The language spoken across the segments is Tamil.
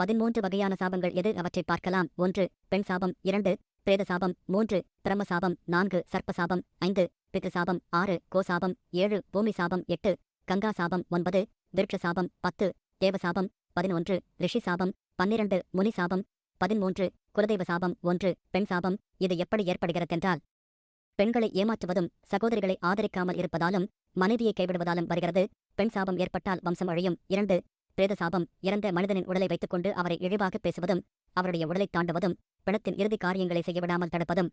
பதிமூன்று வகையான சாபங்கள் எது? அவற்றை பார்க்கலாம். ஒன்று பெண் சாபம். இரண்டு பிரேத சாபம். மூன்று பிரம்ம சாபம். நான்கு சர்ப்ப சாபம். ஐந்து பித்ரு சாபம். ஆறு கோசாபம் ஏழு பூமி சாபம். எட்டு கங்கா சாபம். ஒன்பது விருட்ச சாபம். பத்து தேவ சாபம். பதினொன்று ரிஷி சாபம். பன்னிரண்டு முனி சாபம். பதிமூன்று குலதெய்வ சாபம். ஒன்று பெண் சாபம். இது எப்படி ஏற்படுகிறதென்றால் பெண்களை ஏமாற்றுவதும் சகோதரிகளை ஆதரிக்காமல் இருப்பதாலும் மனைவியை கைவிடுவதாலும் வருகிறது. பெண் சாபம் ஏற்பட்டால் வம்சம் அழியும். இரண்டு பிரேத சாபம் இறந்த மனிதனின் உடலை வைத்துக்கொண்டு அவரை இழிவாக பேசுவதும் அவருடைய உடலை தாண்டுவதும் பிணத்தின் இறுதி காரியங்களை செய்யவிடாமல் தடுப்பதும்.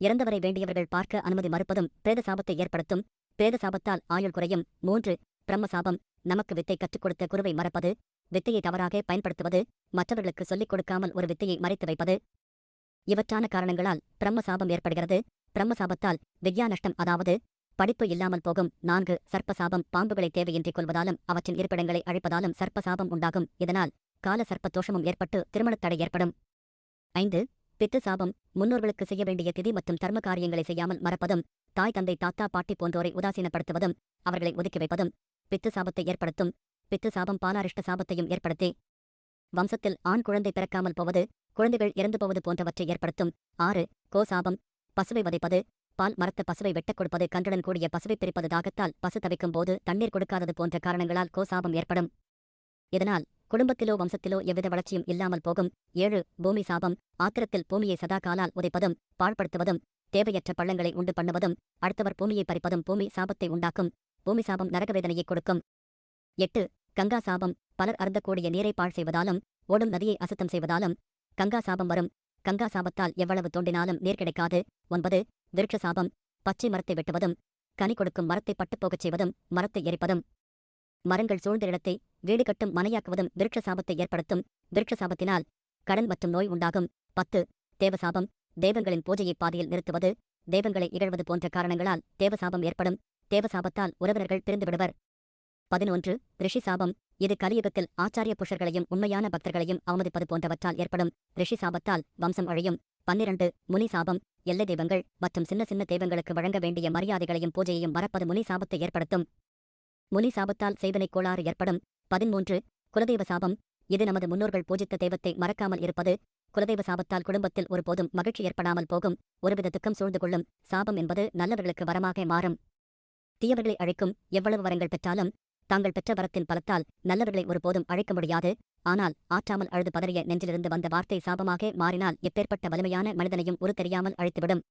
இறந்தவரை வேண்டியவர்கள் பார்க்க அனுமதி மறுப்பதும் பிரேத சாபத்தை ஏற்படுத்தும். பிரேத சாபத்தால் ஆயுள் குறையும். மூன்று பிரம்ம சாபம். நமக்கு வித்தை கற்றுக் கொடுத்த குருவை மறப்பது. வித்தையை தவறாக பயன்படுத்துவது. மற்றவர்களுக்கு சொல்லிக் கொடுக்காமல் ஒரு வித்தையை மறைத்து வைப்பது. இவற்றான காரணங்களால் பிரம்ம சாபம் ஏற்படுகிறது. பிரம்ம சாபத்தால் வித்யா நஷ்டம் அதாவது படிப்பு இல்லாமல் போகும். நான்கு சர்ப்பசாபம் பாம்புகளை தேவையின்றி கொள்வதாலும் அவற்றின் இருப்பிடங்களை அழிப்பதாலும் சர்ப்பசாபம் உண்டாகும். இதனால் கால சர்ப்ப தோஷமும் ஏற்பட்டு திருமணத் தடை ஏற்படும். ஐந்து பித்து சாபம் முன்னோர்களுக்கு செய்ய வேண்டிய திதி மற்றும் தர்ம காரியங்களை செய்யாமல் மறப்பதும் தாய் தந்தை தாத்தா பாட்டி போன்றோரை உதாசீனப்படுத்துவதும் அவர்களை ஒதுக்கி வைப்பதும் பித்து சாபத்தை ஏற்படுத்தும். பித்து சாபம் பாலாரிஷ்ட சாபத்தையும் ஏற்படுத்தி. வம்சத்தில் ஆண் குழந்தை பிறக்காமல் போவது குழந்தைகள் இறந்து போவது போன்றவற்றை ஏற்படுத்தும். ஆறு கோசாபம் பசுவை வதைப்பது பால் மரத்து பசுவை வெட்டக் கொடுப்பது கன்றுடன் கூடிய பசுவை பிரிப்பது தாகத்தால் பசு தவிக்கும் போது தண்ணீர் கொடுக்காதது போன்ற காரணங்களால் கோசாபம் ஏற்படும். இதனால் குடும்பத்திலோ வம்சத்திலோ எவ்வித வளர்ச்சியும் இல்லாமல் போகும். ஏழு பூமி சாபம் ஆத்திரத்தில் பூமியை சதா காலால் உதைப்பதும் பாழ்படுத்துவதும் தேவையற்ற பள்ளங்களை உண்டு பண்ணுவதும் அடுத்தவர் பூமியை பறிப்பதும் பூமி சாபத்தை உண்டாக்கும். பூமி சாபம் நரகவேதனையை கொடுக்கும். எட்டு கங்கா சாபம் பலர் அருந்தக்கூடிய நீரை பாழ் செய்வதாலும் ஓடும் நதியை அசுத்தம் செய்வதாலும் கங்கா சாபம் வரும். கங்கா சாபத்தால் எவ்வளவு தோண்டினாலும் நீர் கிடைக்காது. ஒன்பது விருட்ச சாபம் பச்சை மரத்தை வெட்டுவதும் கனி கொடுக்கும் மரத்தை பட்டுப்போகச் செய்வதும் மரத்தை எரிப்பதும். மரங்கள் சூழ்ந்த இடத்தை வீடு கட்டும் மனையாக்குவதும் விருட்ச சாபத்தை ஏற்படுத்தும். விருட்ச சாபத்தினால் கடன் மற்றும் நோய் உண்டாகும். பத்து தேவசாபம் தேவங்களின் பூஜையை பாதையில் நிறுத்துவது. தெய்வங்களை இகழ்வது போன்ற காரணங்களால் தேவசாபம் ஏற்படும். தேவசாபத்தால் உறவினர்கள் பிரிந்து விடுவர் பதினொன்று ரிஷி சாபம் இது கலியுகத்தில் ஆச்சாரிய புஷர்களையும் உண்மையான பக்தர்களையும் அவமதிப்பது போன்றவற்றால் ஏற்படும். ரிஷி சாபத்தால் வம்சம் அழியும். பன்னிரண்டு முனி சாபம் எல்லை தெய்வங்கள் மற்றும் சின்ன சின்ன தெய்வங்களுக்கு வழங்க வேண்டிய மரியாதைகளையும் பூஜையையும் மறப்பது முனி சாபத்தை ஏற்படுத்தும். முனி சாபத்தால் செய்தனை கோளாறு ஏற்படும். பதிமூன்று குலதெய்வ சாபம். இது நமது முன்னோர்கள் பூஜித்த தெய்வத்தை மறக்காமல் இருப்பது. குலதெய்வ சாபத்தால் குடும்பத்தில் ஒருபோதும் மகிழ்ச்சி ஏற்படாமல் போகும். ஒருவித துக்கம் சூழ்ந்து கொள்ளும். சாபம் என்பது நல்லவர்களுக்கு வரமாக மாறும். தீயவர்களை அழைக்கும். எவ்வளவு வரங்கள் பெற்றாலும் தாங்கள் பெற்ற வரத்தின் பலத்தால் நல்லவர்களை ஒருபோதும் அழைக்க முடியாது. ஆனால் ஆற்றாமல் அழுது பதறிய நெஞ்சிலிருந்து வந்த வார்த்தை சாபமாக மாறினால் எப்பேற்பட்ட வலிமையான மனிதனையும் உரு தெரியாமல் அழைத்துவிடும்.